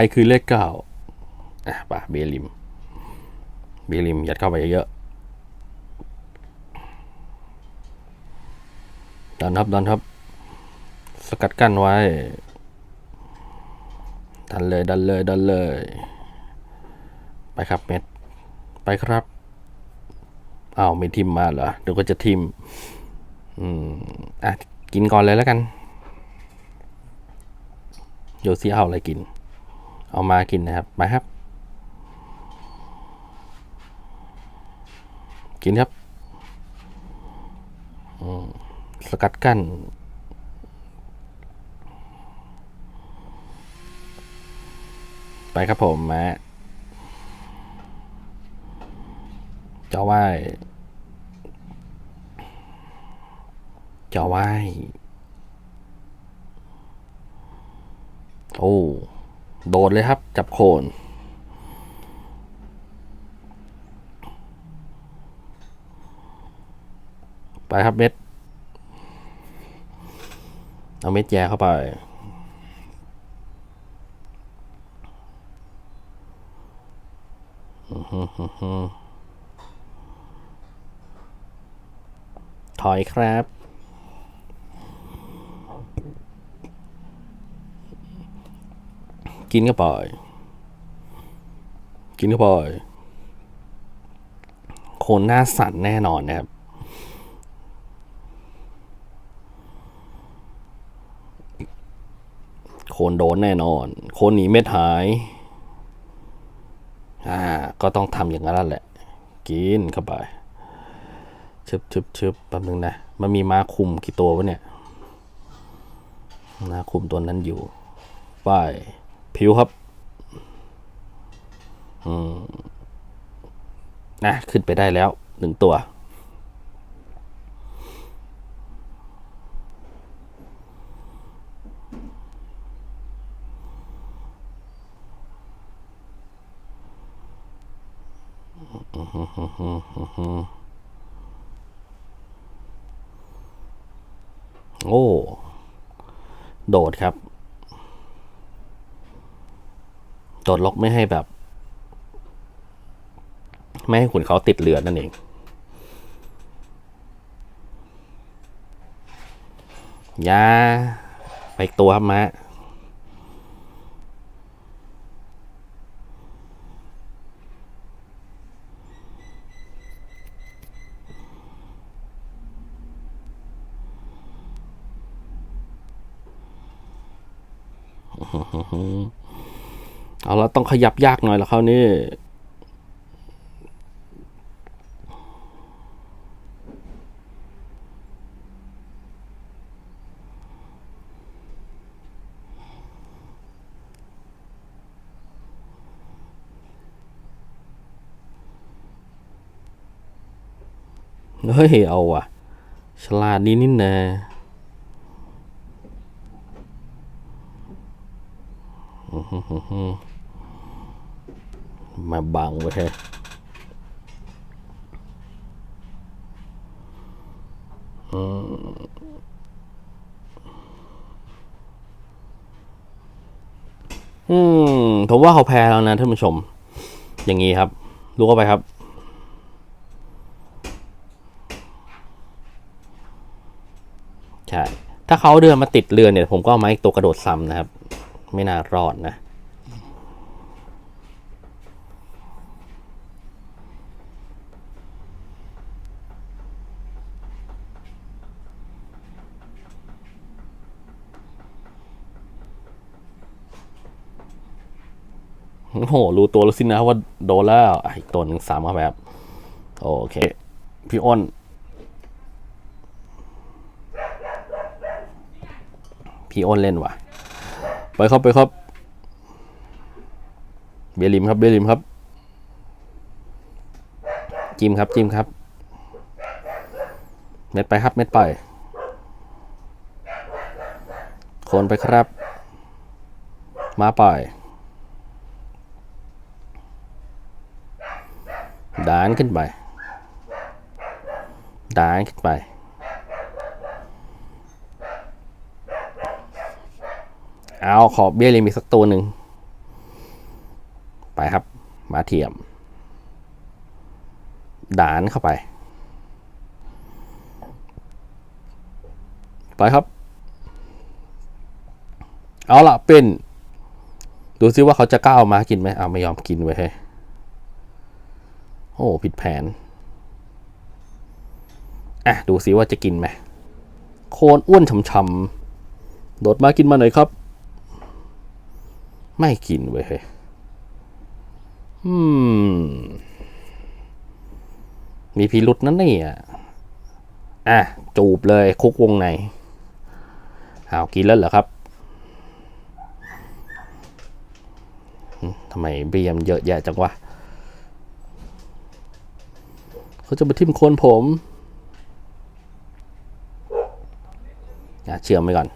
ใครคือเลขเก้าอะป่ะเบลิม เบลิมยัดเข้าไปเยอะๆดันครับดันครับ สกัดกั้นไว้ ดันเลยดันเลยดันเลย ไปครับเม็ด ไปครับอ้าวไม่ทิมมาเหรอเดี๋ยวก็จะทิมอืมอะกินก่อนเลยแล้วกัน โยซีเอาอะไรกิน เอามากินนะครับมาครับ กินครับสกัดกั้นไปครับผมมาจะไหว้จะไหว้โอ้ โดดเลยครับ จับโคนไปครับเม็ด เอาเม็ดแย่เข้าไป ถอยครับ กินเข้าไป กินเข้าไปโคนหน้าสั่นแน่นอนนะครับโคนโดนแน่นอนโคนหนีเม็ดหาย อ่า ก็ต้องทำอย่างนั้นแหละ กินเข้าไปชึบชึบชึบแป๊บนึงนะ มันมีม้าคุมกี่ตัววะเนี่ยม้าคุมตัวนั้นอยู่ ไป ผิวครับอืมนะขึ้นไปได้แล้วหนึ่งตัว โอ้ โดดครับ โดล็อกไม่ให้แบบ ไม่ให้ขุนเขาติดเรือนั่นเอง ยา ไปอีกตัวครับมะ เอาละต้องขยับยากหน่อยแล้วเขานี่เฮ้ยเอาว่ะ ฉลาดดีนี่นะอือ มาบังไว้แค่อืมผมว่าเขาแพ้แล้วนะท่านผู้ชม อย่างนี้ครับรู้เข้าไปครับ ใช่ ถ้าเขาเดินมาติดเรือเนี่ย ผมก็เอาไม้ตัวกระโดดซ้ำนะครับ ไม่น่ารอดนะ โอ้โห รู้ตัวแล้วสินะว่าโดนแล้วอีกตัวหนึ่งสามครับแบบโอเค พี่อ้น พี่อ้นเล่นว่ะ ไปครับไปครับ เบลิมครับ เบลิมครับ จิมครับ จิมครับ เม็ดไปครับ เม็ดไปโคนไปครับ มาไป ดานขึ้นไป ดานขึ้นไป เอาขอเบี้ยลิมีสักตัวหนึ่ง ไปครับ มาเทียมด่านเข้าไป ไปครับ เอาละเป็น ดูซิว่าเขาจะกล้าวมากินไหมเอาไม่ยอมกินไว้ยเฮ้ โอ้ผิดแผน อะ ดูซิว่าจะกินไหมโคนอ้วนช่ำๆโดดมากินมาหน่อยครับ ไม่กินเว้ยฮ้ยอืม มีพิรุษนั่นนี่อะอะ จูบเลยคุกวงในเอากินแล้วเหรอครับทำไมเบียมเยอะแยะจังวะ เขาจะมาทิ่มโคนผมอะเชื่อมไว้ก่อน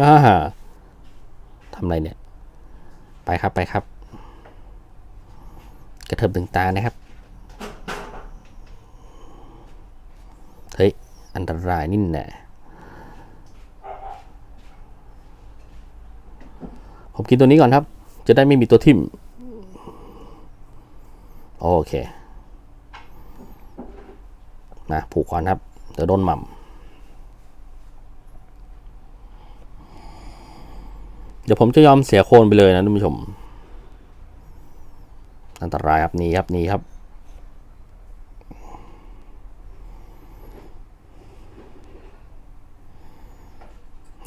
ง่าทำอะไรเนี่ย ไปครับไปครับ กระเทิบถึงตานะครับ เฮ้ย อันตรายนี่แน่ผมกินตัวนี้ก่อนครับ จะได้ไม่มีตัวทิ่ม โอเค มาผูกก่อนครับเดี๋ยวโดนหม่ำเดี๋ยวผมจะยอมเสียโคนไปเลยนะท่านผู้ชม อันตรายครับนี่ครับนี่ครับ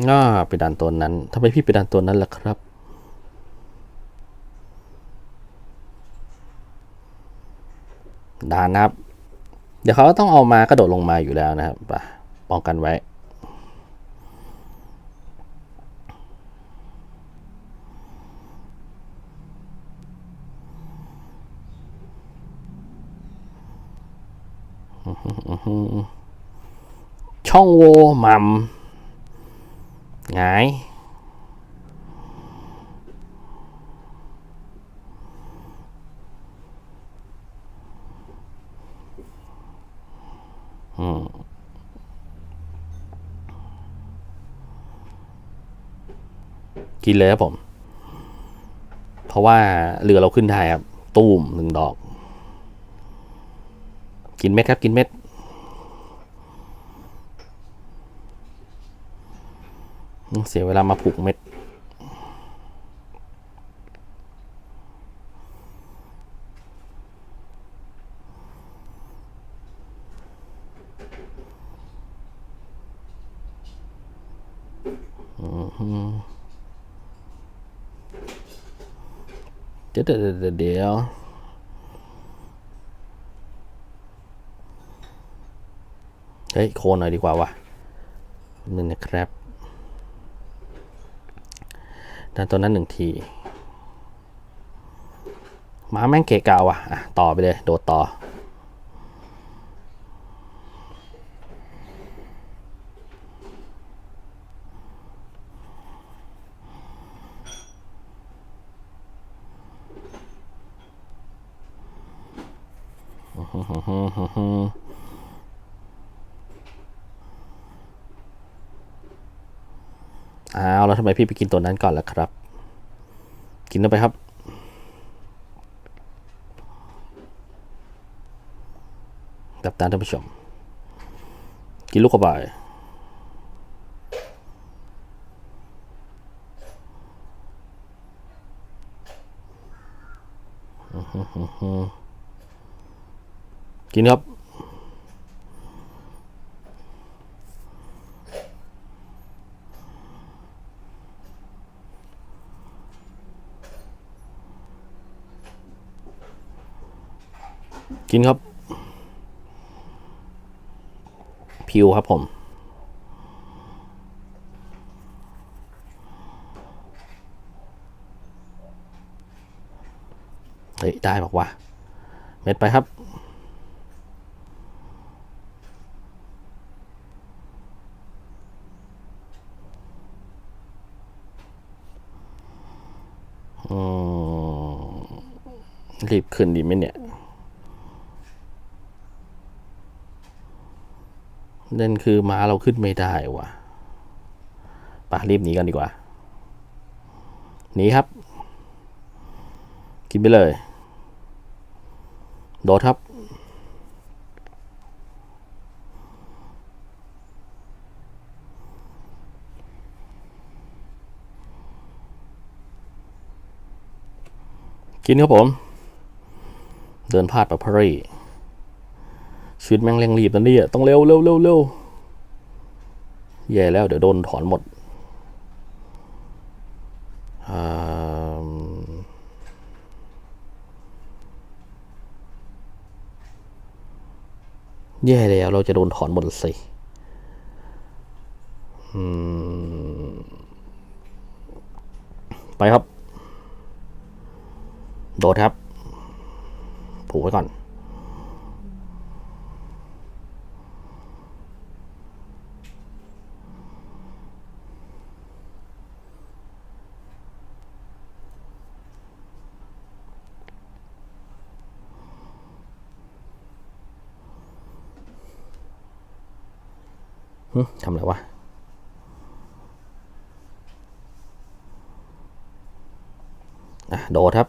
ง่าไปดันตัวนั้นทำไมพี่ไปดันตัวนั้นล่ะครับ ดานครับ เดี๋ยวเขาก็ต้องเอามากระโดดลงมาอยู่แล้วนะครับป้องกันไว้ ช่องโหว่หมัม หงาย อืมกินเลยครับผม เพราะว่าเรือเราขึ้นได้ครับ ตูมหนึ่งดอก กินเม็ดครับ กินเม็ด เสียเวลามาผูกเม็ด เดี๋ยวเดี๋ยวเดี๋ยวเฮ้ย โคนหน่อยดีกว่าวะนึงนะครับ ดันตัวนั้นหนึ่งทีมาแม่งเกะกะว่ะอะ ต่อไปเลย โดดต่ออ้าวแล้วทำ ไมพี่ไปกินตัวนั้นก่อนล่ะครับ กินเข้าไปครับ ดับตาท่านผู้ชม กินลูกกระบายกินครับ กินครับ พิวครับผม เฮ้ย ได้บอกว่า เม็ดไปครับอืมรีบขึ้นดีไหมเนี่ย เล่นคือม้าเราขึ้นไม่ได้วะป่ะรีบหนีกันดีกว่าหนีครับ กินไปเลย โดดครับ กินครับผม เดินพลาดแบบพรี ชีวิตแม่งเร่งรีบนะเนี่ยต้องเร็วเร็วเร็วเร็วแย่แล้วเดี๋ยวโดนถอนหมดแย่แล้วเราจะโดนถอนหมดสิไปครับ โดดครับ ผูกไว้ก่อน ทำอะไรวะอะโดดครับ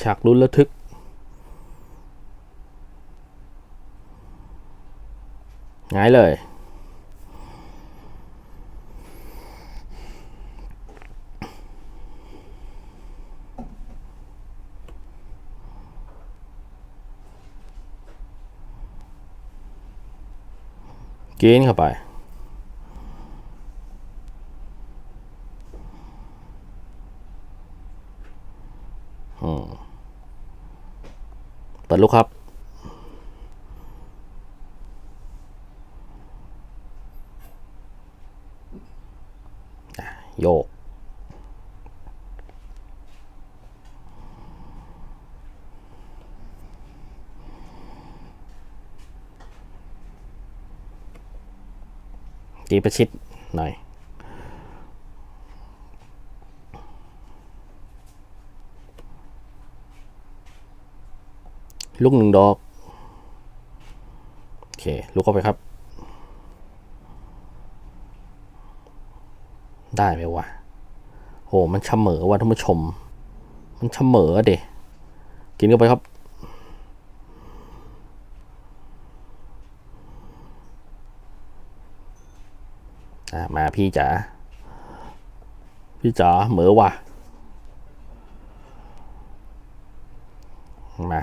ฉากลุ้นระทึก ง่ายเลย กินเข้าไปอืมเปิดลูกครับ โยกตีประชิดหน่อยลูกหนึ่งดอก โอเค ลูกเข้าไปครับ ได้ไหมวะโหมันเฉมอวะท่านผู้ชม มันเฉมอเด็กินเข้าไปครับ มาพี่จ๋า พี่จ๋าเหมือว่ะ มา